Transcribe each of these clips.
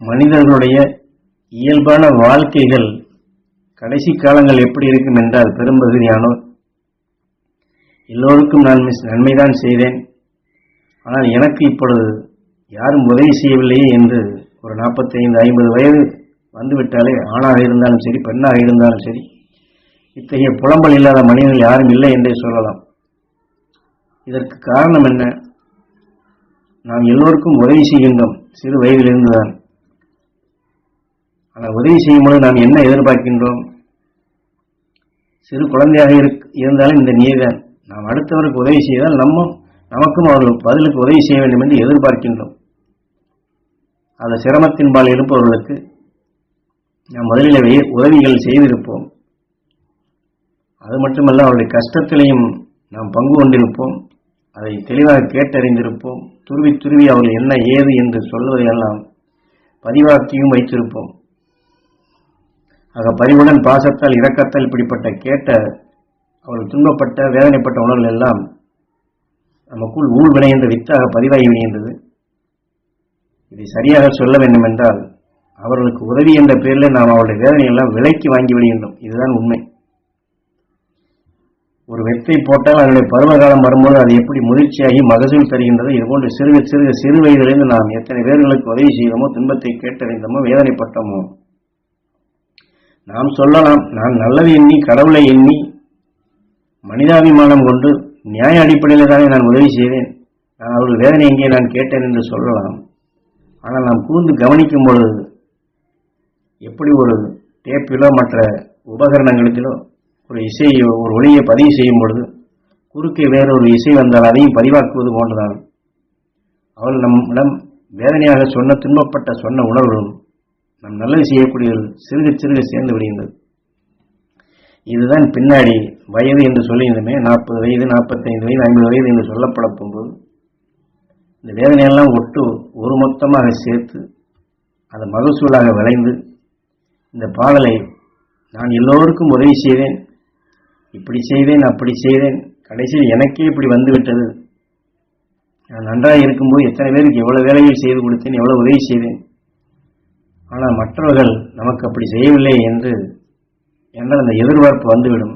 மனிதர்களுடைய இயல்பான வாழ்க்கைகள் கடைசி காலங்கள் எப்படி இருக்கும் என்றால் பெரும்பகுதியானோர் எல்லோருக்கும் நான் மிஸ் நன்மைதான் செய்தேன். ஆனால் எனக்கு இப்பொழுது யாரும் உதவி செய்யவில்லையே என்று ஒரு நாற்பத்தைந்து ஐம்பது வயது வந்துவிட்டாலே ஆணாக இருந்தாலும் சரி பெண்ணாக இருந்தாலும் சரி இத்தகைய புலம்பல் இல்லாத மனிதர்கள் யாரும் இல்லை என்றே சொல்லலாம். இதற்கு காரணம் என்ன? நாம் எல்லோருக்கும் உதவி செய்கின்றோம். சிறு வயதிலிருந்துதான். உதவி செய்யும் பொழுது நாம் என்ன எதிர்பார்க்கின்றோம்? சிறு குழந்தையாக இருந்தாலும் இந்த நீதான் நாம் அடுத்தவருக்கு உதவி செய்தால் நம்ம நமக்கும் அவர்கள் பதிலுக்கு உதவி செய்ய வேண்டும் என்று எதிர்பார்க்கின்றோம். அந்த சிரமத்தின்பால் இருப்பவர்களுக்கு நாம் முதலிலே உதவிகள் செய்திருப்போம். அது மட்டுமல்ல அவருடைய கஷ்டத்திலையும் நாம் பங்கு கொண்டிருப்போம். அதை தெளிவாக கேட்டறிந்திருப்போம். துருவி துருவி அவர்கள் என்ன ஏது என்று சொல்வதையெல்லாம் பதிவாக்கியும் வைத்திருப்போம். ஆக பரிவுடன் பாசத்தால் இரக்கத்தால் இப்படிப்பட்ட கேட்ட அவர்கள் துன்பப்பட்ட வேதனைப்பட்ட உணர்வுகள் எல்லாம் நமக்குள் ஊழ் என்ற வித்தாக பதிவாகி விடுகின்றது இதை சரியாக சொல்ல வேண்டும் என்றால் அவர்களுக்கு உதவி என்ற பெயரில் நாம் அவருடைய வேதனையெல்லாம் விலைக்கு வாங்கி விடுகின்றோம். இதுதான் உண்மை. ஒரு வெத்தை போட்டால் அதனுடைய பருவகாலம் வரும்போது அது எப்படி முதிர்ச்சியாகி மகசூல் தருகின்றது இதுபோன்று சிறு சிறு சிறு வயதிலிருந்து நாம் எத்தனை பேர்களுக்கு உதவி செய்தோமோ துன்பத்தை கேட்டறிந்தோமோ வேதனைப்பட்டோமோ நாம் சொல்லலாம் நான் நல்லது எண்ணி கடவுளை எண்ணி மனிதாபிமானம் கொண்டு நியாய அடிப்படையில் தானே நான் உதவி செய்தேன் நான் அவர்கள் வேதனை எங்கே நான் கேட்டேன் என்று சொல்லலாம். ஆனால் நாம் கூர்ந்து கவனிக்கும் பொழுது எப்படி ஒரு டேப்பிலோ மற்ற உபகரணங்களிலோ ஒரு இசையை ஒரு ஒளியை பதிவு செய்யும் பொழுது குறுக்கே வேறொரு இசை வந்தால் அதையும் பதிவாக்குவது போன்றுதான் அவள் நம்மிடம் வேதனையாக சொன்ன துன்பப்பட்ட சொன்ன உணர்வுகளும் நம் நல்லது செய்யக்கூடியவர்கள் சிறுக சிறுக சேர்ந்து விடுகின்றது. இதுதான் பின்னாடி வயது என்று சொல்லியிருந்தமே நாற்பது வயது நாற்பத்தைந்து வயது ஐம்பது வயது என்று சொல்லப்பட போகும்போது இந்த வேதனையெல்லாம் ஒட்டு ஒரு மொத்தமாக சேர்த்து அது மகசூலாக விளைந்து இந்த பாடலை நான் எல்லோருக்கும் உதவி செய்தேன் இப்படி செய்தேன் அப்படி செய்தேன் கடைசியில் எனக்கே இப்படி வந்துவிட்டது. நான் நன்றாக இருக்கும்போது எத்தனை பேருக்கு எவ்வளோ வேலைகள் செய்து கொடுத்தேன் எவ்வளோ உதவி செய்தேன் ஆனால் மற்றவர்கள் நமக்கு அப்படி செய்யவில்லை என்று என்றால் அந்த எதிர்பார்ப்பு வந்துவிடும்.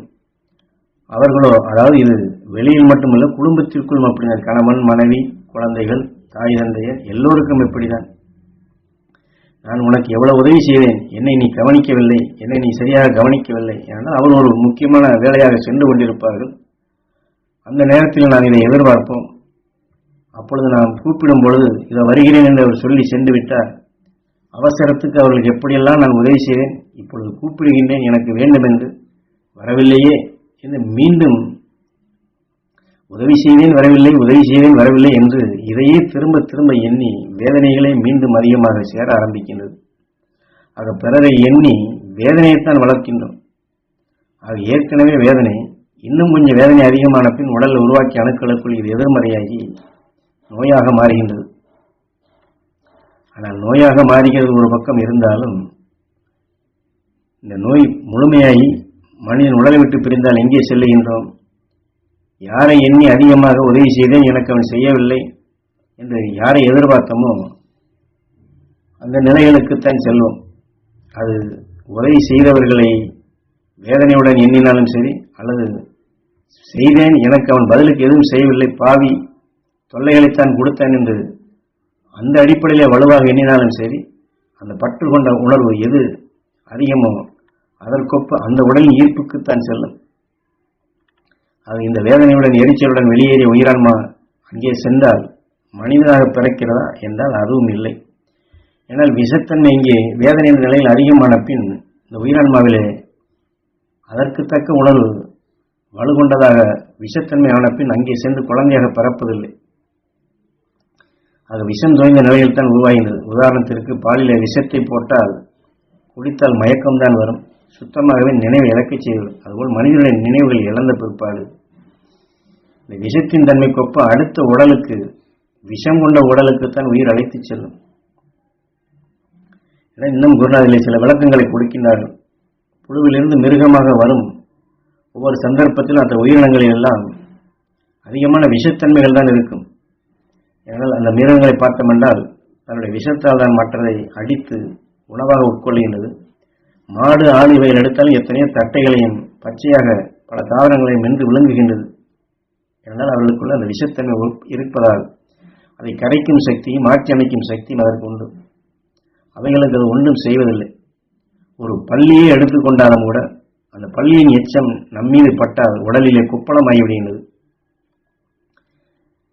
அவர்களோ அதாவது இது வெளியில் மட்டுமல்ல குடும்பத்திற்குள்ளும் அப்படிதான். கணவன் மனைவி குழந்தைகள் தாய் தந்தையர் எல்லோருக்கும் இப்படிதான். நான் உனக்கு எவ்வளவு உதவி செய்தேன் என்னை நீ கவனிக்கவில்லை. என்னை நீ சரியாக கவனிக்கவில்லை. ஏனென்றால் அவர் ஒரு முக்கியமான வேலையாக சென்று கொண்டிருப்பார்கள். அந்த நேரத்தில் நான் இதை எதிர்பார்ப்போம். அப்பொழுது நான் கூப்பிடும் பொழுது இதை வருகிறேன் என்று அவர் சொல்லி சென்று விட்டார். அவசரத்துக்கு அவர்களுக்கு எப்படியெல்லாம் நான் உதவி செய்தேன் இப்பொழுது கூப்பிடுகின்றேன் எனக்கு வேண்டும் என்று வரவில்லையே என்று மீண்டும் உதவி செய்தேன் வரவில்லை உதவி செய்தேன் வரவில்லை என்று இதையே திரும்ப திரும்ப எண்ணி வேதனைகளை மீண்டும் அதிகமாக சேர ஆரம்பிக்கின்றது. ஆக பிறரை எண்ணி வேதனையைத்தான் வளர்க்கின்றோம். ஆக ஏற்கனவே வேதனை இன்னும் கொஞ்சம் வேதனை அதிகமான பின் உடல் உருவாக்கிய அணுக்களுக்குள் இது எதிர்மறையாகி நோயாக மாறுகின்றது. ஆனால் நோயாக மாறுகிறது ஒரு பக்கம் இருந்தாலும் இந்த நோய் முழுமையாகி மனிதன் உடலை விட்டு பிரிந்தால் எங்கே செல்லுகின்றோம்? யாரை எண்ணி அதிகமாக உதவி செய்தேன் எனக்கு அவன் செய்யவில்லை என்று யாரை எதிர்பார்த்தோமோ அந்த நிலைகளுக்குத்தான் செல்வோம். அது உதவி செய்தவர்களை வேதனையுடன் எண்ணினாலும் சரி அல்லது செய்தேன் எனக்கு அவன் பதிலுக்கு எதுவும் செய்யவில்லை பாவி தொல்லைகளைத்தான் கொடுத்தான் என்று அந்த அடிப்படையில் வலுவாக எண்ணினாலும் சரி அந்த பற்று கொண்ட உணர்வு எது அதிகமோ அதற்கொப்ப அந்த உடலின் ஈர்ப்புக்குத்தான் செல்லும். அது இந்த வேதனையுடன் எரிச்சலுடன் வெளியேறிய உயிரான்மா அங்கே சென்றால் மனிதனாக பிறக்கிறதா என்றால் அதுவும் இல்லை. ஏனால் விஷத்தன்மை இங்கே வேதனையின் நிலையில் அதிகமான பின் இந்த உயிரான்மாவிலே அதற்கு தக்க உணர்வு வலுகொண்டதாக விஷத்தன்மை ஆன பின் அங்கே சென்று குழந்தையாக பிறப்பதில்லை. அது விஷம் தோய்ந்த நிலையில் தான் உருவாகின்றது. உதாரணத்திற்கு பாலிலே விஷத்தை போட்டால் குடித்தால் மயக்கம்தான் வரும். சுத்தமாகவே நினைவை இழக்கச் செய்வது. அதுபோல் மனிதனுடைய நினைவுகள் இழந்த பிற்பாடு. இந்த விஷத்தின் தன்மைக்கொப்ப அடுத்த உடலுக்கு விஷம் கொண்ட உடலுக்குத்தான் உயிர் அழைத்துச் செல்லும். என இன்னும் குருநாதிலே சில விளக்கங்களை கொடுக்கின்றார்கள். புழுவிலிருந்து மிருகமாக வரும் ஒவ்வொரு சந்தர்ப்பத்திலும் அந்த உயிரினங்களில் எல்லாம் அதிகமான விஷத்தன்மைகள் தான் இருக்கும். ஏனால் அந்த மிருகங்களை பார்த்தோம் என்றால் தன்னுடைய விஷத்தால் தான் மற்றதை அடித்து உணவாக உட்கொள்கின்றது. மாடு ஆடு இவைகள் எடுத்தாலும் எத்தனையோ தட்டைகளையும் பச்சையாக பல தாவரங்களையும் மென்று விளங்குகின்றது என்றால் அவர்களுக்குள்ள அந்த விஷத்தன்மை இருப்பதால் அதை கரைக்கும் சக்தியும் மாற்றி அமைக்கும் சக்தியும் அதற்கு உண்டு. அவைகளுக்கு அது ஒன்றும் செய்வதில்லை. ஒரு பள்ளியை எடுத்துக்கொண்டாலும் கூட அந்த பள்ளியின் எச்சம் நம்மீது பட்டால் உடலிலே குப்பளமாகி விடுகின்றது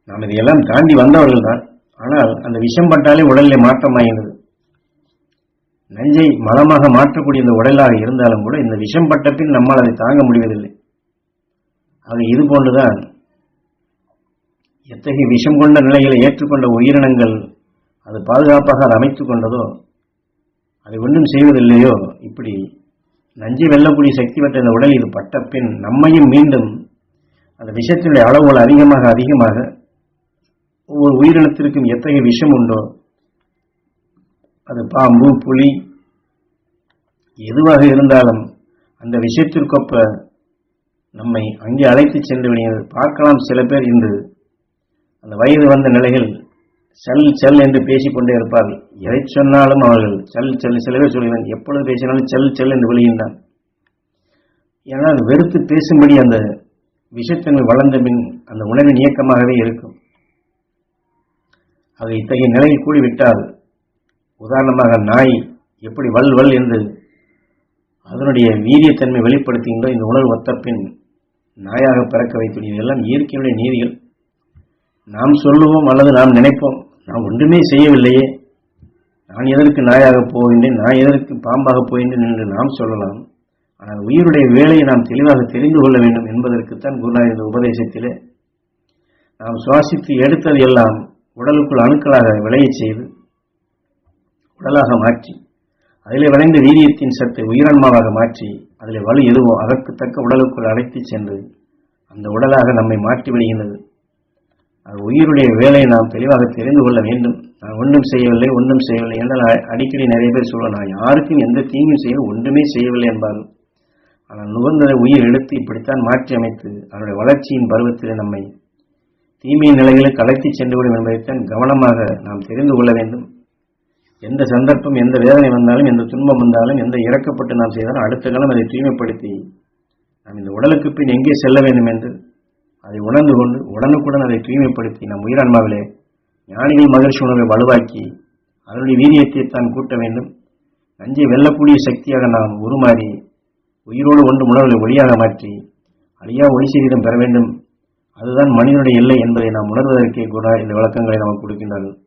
நாம் இதையெல்லாம் தாண்டி வந்தவர்கள் தான். ஆனால் அந்த விஷம் பட்டாலே உடலிலே மாற்றமாகின்றது நஞ்சை மலமாக மாற்றக்கூடிய இந்த உடலாக இருந்தாலும் கூட இந்த விஷம் பட்ட பின் நம்மால் அதை தாங்க முடிவதில்லை. ஆக இது போன்றுதான் எத்தகைய விஷம் கொண்ட நிலைகளை ஏற்றுக்கொண்ட உயிரினங்கள் அது பாதுகாப்பாக அதை அமைத்து கொண்டதோ அதை ஒன்றும் செய்வதில்லையோ இப்படி நஞ்சை வெல்லக்கூடிய சக்தி பெற்ற இந்த உடல் இது பட்ட பின் நம்மையும் மீண்டும் அந்த விஷத்தினுடைய அளவுகள் அதிகமாக அதிகமாக ஒவ்வொரு உயிரினத்திற்கும் எத்தகைய விஷம் உண்டோ? அது பாம்பு புலி எதுவாக இருந்தாலும் அந்த விஷயத்திற்கொப்ப நம்மை அங்கே அழைத்து சென்று விடுகிறது பார்க்கலாம் சில பேர் இன்று. அந்த வயது வந்த நிலைகள் செல் செல் என்று பேசிக்கொண்டே இருப்பார்கள் எதை சொன்னாலும் அவர்கள் செல் செல் சில பேர் சொல்கிறான் எப்பொழுது பேசினாலும் செல் செல் என்று விழுகின்றான் ஏனால் வெறுத்து பேசும்படி அந்த விஷத்தன்மை வளர்ந்த பின் அந்த உணர்வின் இயக்கமாகவே இருக்கும். அது இத்தகைய நிலையில் கூடிவிட்டால் உதாரணமாக நாய் எப்படி வல் வல் என்று அதனுடைய வீரியத்தன்மை வெளிப்படுத்துகின்றோ இந்த உணர்வு ஒத்தப்பின் நாயாக பிறக்க வைத்துள்ளது எல்லாம் இயற்கையுடைய நீதிகள். நாம் சொல்லுவோம் அல்லது நாம் நினைப்போம் நாம் ஒன்றுமே செய்யவில்லையே. நான் எதற்கு நாயாக போகின்றேன் நான் எதற்கு பாம்பாக போகின்றேன் என்று நாம் சொல்லலாம். ஆனால் உயிருடைய வேலையை நாம் தெளிவாக தெரிந்து கொள்ள வேண்டும் என்பதற்குத்தான் குருநாதர் இந்த உபதேசத்திலே நாம் சுவாசித்து எடுத்தது எல்லாம் உடலுக்குள் அணுக்களாக விளையச் செய்து உடலாக மாற்றி அதிலே விளைந்த வீரியத்தின் சத்தை உயிரன்மாவாக மாற்றி அதில் வலு எதுவோ அதற்கு தக்க உடலுக்குள் அழைத்துச் சென்று அந்த உடலாக நம்மை மாற்றி விடுகின்றது. அது உயிருடைய வேலை நாம் தெளிவாக தெரிந்து கொள்ள வேண்டும். நான் ஒன்றும் செய்யவில்லை ஒன்றும் செய்யவில்லை என்றால் அடிக்கடி நிறைய பேர் சொல்லுவோம் நான் யாருக்கும் எந்த தீங்கும் செய்ய ஒன்றுமே செய்யவில்லை என்பார்கள். ஆனால் நுகர்ந்ததை உயிர் எடுத்து இப்படித்தான் மாற்றி அமைத்து அதனுடைய வளர்ச்சியின் பருவத்திலே நம்மை தீமை நிலைகளை கலைத்து சென்றுவிடும் என்பதைத்தான் கவனமாக நாம் தெரிந்து கொள்ள வேண்டும். எந்த சந்தர்ப்பம் எந்த வேதனை வந்தாலும் எந்த துன்பம் வந்தாலும் எந்த இறக்கப்பட்டு நாம் செய்தாலும் அடுத்த காலம் அதை தூய்மைப்படுத்தி நாம் இந்த உடலுக்கு பின் எங்கே செல்ல வேண்டும் என்று அதை உணர்ந்து கொண்டு உடனுக்குடன் அதை தூய்மைப்படுத்தி நம் உயிரான்மாவிலே ஞானிகள் மகிழ்ச்சி உணர்வை வலுவாக்கி அதனுடைய வீரியத்தை தான் கூட்ட வேண்டும். நஞ்சை வெல்லக்கூடிய சக்தியாக நாம் உருமாறி உயிரோடு ஒன்று உணர்வுகளை ஒளியாக மாற்றி அழியா ஒளி சரீரம் பெற வேண்டும். அதுதான் மனிதனுடைய எல்லை என்பதை நாம் உணர்வதற்கே கூட இந்த விளக்கங்களை நமக்கு கொடுக்கின்றார்கள்.